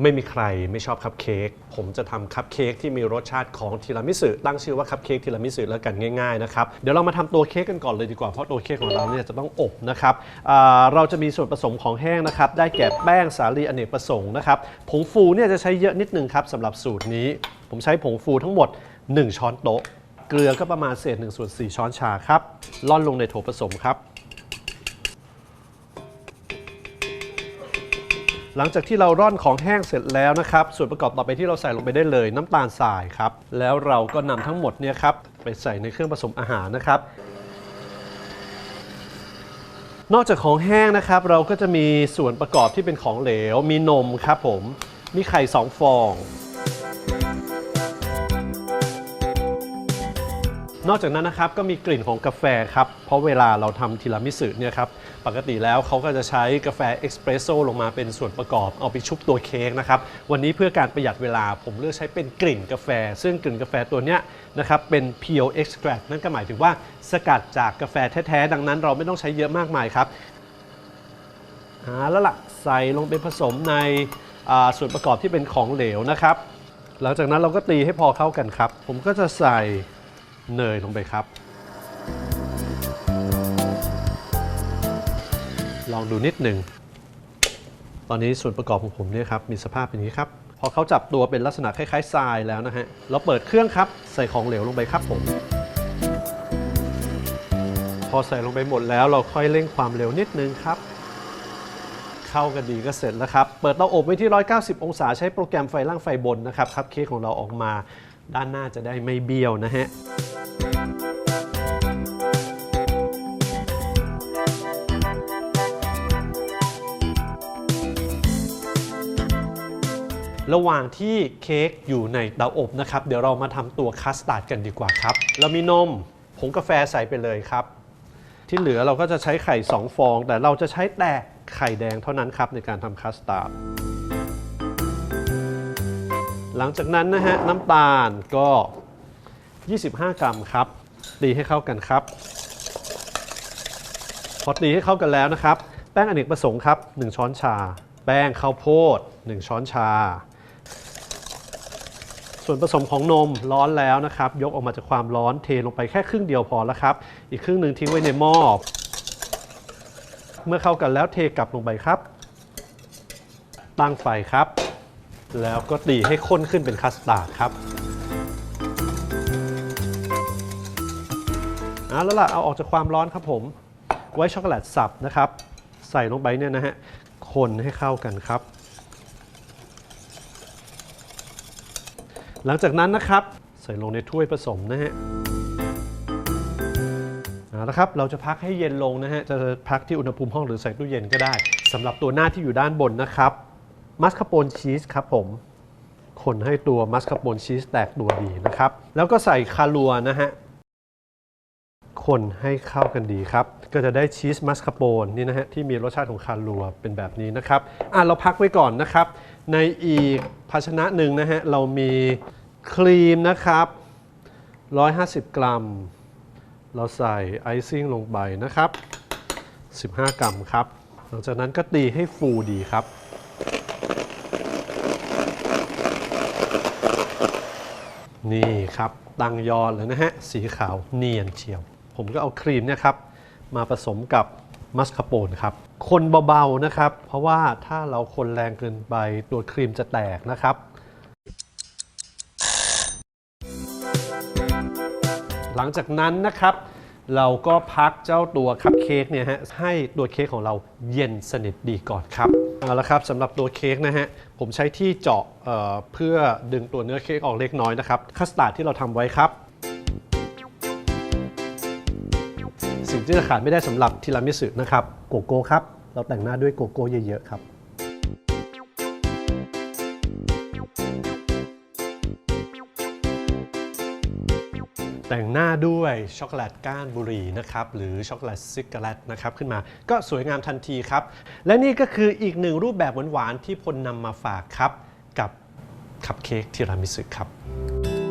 ไม่มีใครไม่ชอบคัพเค้ก ผมจะทำคัพเค้กที่มีรสชาติของทีรามิสุตั้งชื่อว่าคัพเค้กทีรามิสุแล้วกันง่ายๆนะครับ เดี๋ยวเรามาทำตัวเค้กกันก่อนเลยดีกว่า เพราะตัวเค้กของเราเนี่ยจะต้องอบนะครับเราจะมีส่วนผสมของแห้งนะครับ ได้แก่แป้งสาลีอเนกประสงค์นะครับ ผงฟูเนี่ยจะใช้เยอะนิดนึงครับสำหรับสูตรนี้ ผมใช้ผงฟูทั้งหมด 1 ช้อนโต๊ะ เกลือก็ประมาณเศษ1ส่วน4ช้อนชาครับ ล่อนลงในโถผสมครับ หลังจากที่เราร่อนของแห้งเสร็จแล้วนะครับ ส่วนประกอบต่อไปที่เราใส่ลงไปได้เลย น้ำตาลทรายครับ แล้วเราก็นำทั้งหมดเนี่ยครับไปใส่ในเครื่องผสมอาหารนะครับ นอกจากของแห้งนะครับ เราก็จะมีส่วนประกอบที่เป็นของเหลว มีนมครับผม มีไข่2ฟอง นอกจากนั้นนะครับก็มีกลิ่นของกาแฟครับ เพราะเวลาเราทำทีรามิสุเนี่ยครับ ปกติแล้วเขาก็จะใช้กาแฟเอ็กซ์เพรสโซลงมาเป็นส่วนประกอบเอาไปชุบตัวเค้กนะครับ วันนี้เพื่อการประหยัดเวลาผมเลือกใช้เป็นกลิ่นกาแฟ ซึ่งกลิ่นกาแฟตัวเนี้ยนะครับเป็น pure extract นั่นก็หมายถึงว่าสกัดจากกาแฟแท้ๆ ดังนั้นเราไม่ต้องใช้เยอะมากมายครับหาแล้วล่ะใส่ลงไปผสมในส่วนประกอบที่เป็นของเหลวนะครับ หลังจากนั้นเราก็ตีให้พอเข้ากันครับ ผมก็จะใส่เนยลงไปครับ ลองดูนิดหนึ่ง ตอนนี้ส่วนประกอบของผมเนี่ยครับมีสภาพเป็นอย่างนี้ครับ พอเขาจับตัวเป็นลักษณะคล้ายๆทรายแล้วนะฮะ เราเปิดเครื่องครับ ใส่ของเหลวลงไปครับผม พอใส่ลงไปหมดแล้วเราค่อยเร่งความเร็วนิดนึงครับ เข้ากันดีก็เสร็จแล้วครับ เปิดเตาอบไว้ที่ 190 องศาใช้โปรแกรมไฟล่างไฟบนนะครับคัพเค้กของเราออกมา ด้านหน้าจะได้ไม่เบี้ยวนะฮะ ระหว่างที่เค้กอยู่ในเตาอบนะครับ เดี๋ยวเรามาทำตัวคัสตาร์ดกันดีกว่าครับ เรามีนมผงกาแฟใส่ไปเลยครับ ที่เหลือเราก็จะใช้ไข่ 2 ฟอง แต่เราจะใช้แต่ไข่แดงเท่านั้นครับในการทำคัสตาร์ดหลังจากนั้นนะฮะน้ำตาลก็ 25 กรัมครับ ตีให้เข้ากันครับ พอตีให้เข้ากันแล้วนะครับ แป้งอเนกประสงค์ครับ 1 ช้อนชา แป้งข้าวโพด 1 ช้อนชา ส่วนผสมของนมร้อนแล้วนะครับ ยกออกมาจากความร้อนเทลงไปแค่ครึ่งเดียวพอแล้วครับ อีกครึ่งหนึ่งทิ้งไว้ในหม้อเมื่อเข้ากันแล้วเทกลับลงไปครับ ตั้งไฟครับ แล้วก็ตีให้ข้นขึ้นเป็นคัสตาร์ดครับเอาแล้วล่ะเอาออกจากความร้อนครับผม ไว้ช็อกโกแลตสับนะครับ ใส่ลงไปเนี่ยนะฮะคนให้เข้ากันครับ หลังจากนั้นนะครับ ใส่ลงในถ้วยผสมนะฮะเอาละครับเราจะพักให้เย็นลงนะฮะจะพักที่อุณหภูมิห้องหรือใส่ตู้เย็นก็ได้สำหรับตัวหน้าที่อยู่ด้านบนนะครับมัสคาโปนชีสครับผมคนให้ตัวมัสคาโปนชีสแตกตัวดีนะครับ แล้วก็ใส่คารัวนะฮะคนให้เข้ากันดีครับ ก็จะได้ชีสมัสคาโปนนี่นะฮะที่มีรสชาติของคารัวเป็นแบบนี้นะครับอะเราพักไว้ก่อนนะครับ ในอีกภาชนะหนึ่งนะฮะ เรามีครีมนะครับ 150 กรัม เราใส่ไอซิ่งลงไปนะครับ 15 กรัมครับ หลังจากนั้นก็ตีให้ฟูดีครับนี่ครับ ตั้งยอดเลยนะฮะ สีขาวเนียนเชียว ผมก็เอาครีมเนี่ยครับ มาผสมกับ มัสคาโปนครับคนเบาๆนะครับ เพราะว่าถ้าเราคนแรงเกินไปตัวครีมจะแตกนะครับ หลังจากนั้นนะครับ เราก็พักเจ้าตัวคัพเค้กเนี่ยฮะให้ตัวเค้กของเราเย็นสนิทดีก่อนครับเอาละครับสำหรับตัวเค้กนะฮะผมใช้ที่เจาะเเพื่อดึงตัวเนื้อเค้กออกเล็กน้อยนะครับคัสตาร์ดที่เราทำไว้ครับ สิ่งที่จะขาดไม่ได้สำหรับทีรามิสุนะครับโกโก้ครับ เราแต่งหน้าด้วยโกโก้เยอะๆครับแต่งหน้าด้วยช็อกโกแลตก้านบุหรี่นะครับหรือช็อกโกแลตซิกเกอร์แลตนะครับขึ้นมาก็สวยงามทันทีครับ และนี่ก็คืออีกหนึ่งรูปแบบหวานๆที่พลนำมาฝากครับ กับคัพเค้กทีรามิสุครับ